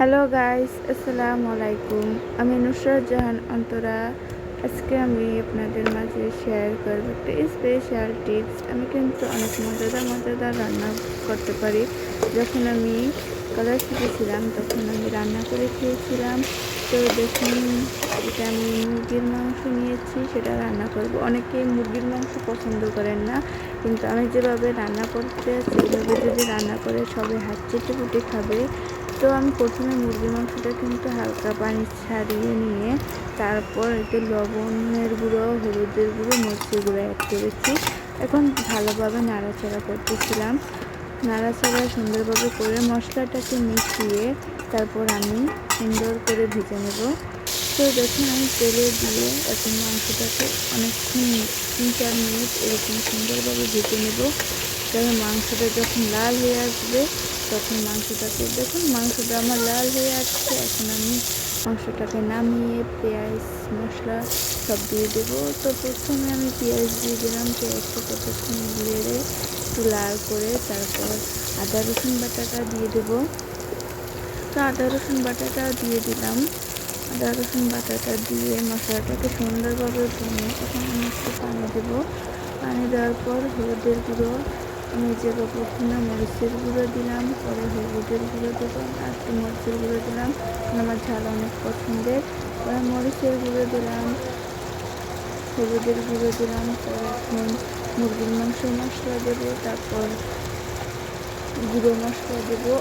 Hello guys আসসালামু আলাইকুম আমি নুসরাত জাহান অন্তরা। আজকে আমি আপনাদের মাঝে শেয়ার করব একটা স্পেশাল টিপস আমি কিন্তু অনেক মজাদার মজাদার রান্না করতে পারি। যখন আমি কলেজ শিখেছিলাম, তখন আমি রান্না করে খেয়েছিলাম। তো দেখুন, এটা আমি মুরগির মাংস নিয়েছি, সেটা রান্না করব। অনেকেই মুরগির মাংস পছন্দ করেন না, কিন্তু আমি যেভাবে রান্না করতে সেভাবে যদি রান্না করে সবাই হাত চেটে খাবে তো আমি প্রথমে মুরগির মাংসটা কিন্তু হালকা পানি ছাড়িয়ে নিয়ে তারপর একটু লবণের গুঁড়ো, হলুদের গুঁড়ো, মরিচের গুঁড়ো অ্যাড করেছি। এখন ভালোভাবে নাড়াচাড়া করতেছিলাম। নাড়াচাড়া সুন্দরভাবে করে মশলাটাকে মিশিয়ে তারপর আমি সুন্দর করে ভেজে নেব। তো দেখুন, আমি তেলে দিয়ে এখন মাংসটাকে অনেকক্ষণ তিন চার মিনিট এরকম সুন্দরভাবে ভেজে নেব। কারণ মাংসটা যখন লাল হয়ে আসবে তখন মাংসটাকে দেখুন, মাংসটা আমার লাল হয়ে আসছে। এখন আমি মাংসটাকে নামিয়ে পেঁয়াজ, মশলা সব দিয়ে দেবো। তো প্রথমে আমি পেঁয়াজ দিয়ে দিলাম, পেঁয়াজটা কতক্ষণ নেড়ে একটু লাল করে তারপর আদা, রসুন বাটাটা দিয়ে দেবো। তো আদা, রসুন বাটাটা দিয়ে দিলাম। আদা, রসুন বাটাটা দিয়ে মশলাটাকে সুন্দরভাবে ভুনে তখন আমি একটু পানি দেবো। পানি দেওয়ার পর হলুদের গুঁড়ো যে প্রথমে মরিচের গুঁড়ো দিলাম, পরে হলুদের গুঁড়ো দেবো আর একটু মরিচের গুঁড়ো দিলাম। আমার ঝাল অনেক পছন্দের। পরে মরিচের গুঁড়ো দিলাম, হলুদের গুঁড়ো দিলাম, পরে এখন মুরগির মাংস মশলা দেবো, তারপর গুঁড়ো মশলা দেবো।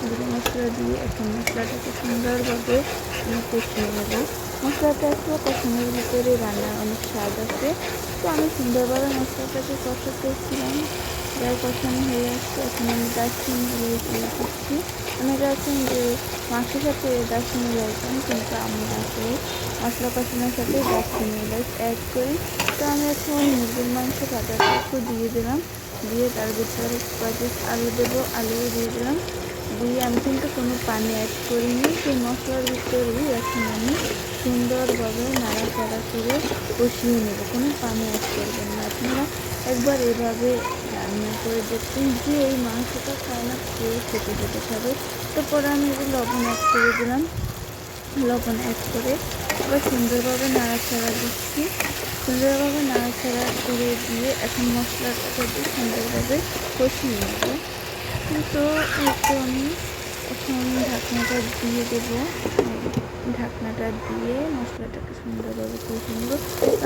গুঁড়ো মশলা দিয়ে এখন মশলাটাকে সুন্দরভাবে কষিয়ে নেব। মশলাটা একটু কষানোর ভিতরে রান্নার অনেক স্বাদ আছে। তো আমি সুন্দরভাবে মশলাটাকে কষাতেছিলাম যাই কষানো হয়ে আসছে, এখন আমি দারচিনি দিয়ে দিচ্ছি। আমি চাচ্ছেন যে মাংসের সাথে দারচিনি লাগাতাম কিন্তু আমি আসলে মশলা কষানোর সাথে দারচিনি এলাচ অ্যাড করি। তো আমি এখন মুরগির মাংস কাটাটা একটু দিয়ে দিলাম। দিয়ে তার ভিতরে আলু দেবো আলু দিয়ে দিলাম। দিয়ে আমি কিন্তু কোনো পানি অ্যাড করিনি। সেই মশলার ভিতরেই এখন আমি সুন্দরভাবে নাড়াচাড়া করে কষিয়ে নেব। কোনো পানি অ্যাড করবেন না। আপনারা একবার এভাবে রান্না করে দেখবেন যে এই মাংসটা খায় না কেউ খেতে খেতে খাবে। তারপরে আমি লবণ অ্যাড করে দিলাম। লবণ অ্যাড করে আবার সুন্দরভাবে নাড়াচাড়া দিচ্ছি। সুন্দরভাবে নাড়াচাড়া করে দিয়ে এখন মশলাটাকে সুন্দরভাবে কষিয়ে নেব। তো একটু আমি এখন ঢাকনাটা দিয়ে দেবো। ঢাকনাটা দিয়ে মশলাটাকে সুন্দরভাবে কষে নেব।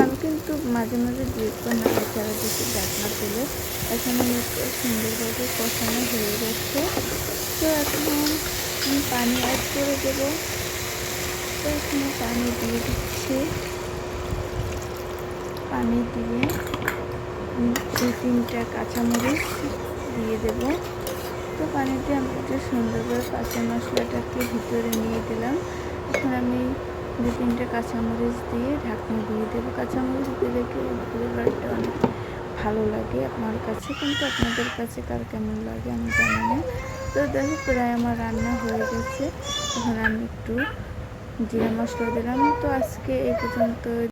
আমি কিন্তু মাঝে মাঝে দু একবার নাড়াচাড়া দিচ্ছি ঢাকনা তুলে এখন আমি সুন্দরভাবে কষানো হয়ে গেছে। তো এখন পানি অ্যাড করে দেবো। তো এখানে পানি দিয়ে দিচ্ছি। পানি দিয়ে দু তিনটা কাঁচামরিচ দিয়ে দেব। তো পানিতে আমি একটু সুন্দর করে কাঁচা মশলাটাকে ভিতরে নিয়ে দিলাম। এখন আমি দু তিনটে কাঁচামরিচ দিয়ে ঢাকনা দিয়ে দেবো। কাঁচামরিচ দিলে কি ফ্লেভারটা অনেক ভালো লাগে আমার কাছে, কিন্তু আপনাদের কাছে কার কেমন লাগে আমি জানি না। তো দেখো, প্রায় আমার রান্না হয়ে গেছে। এখন আমি একটু জিরা মশলা দিলাম। তো আজকে এই পর্যন্ত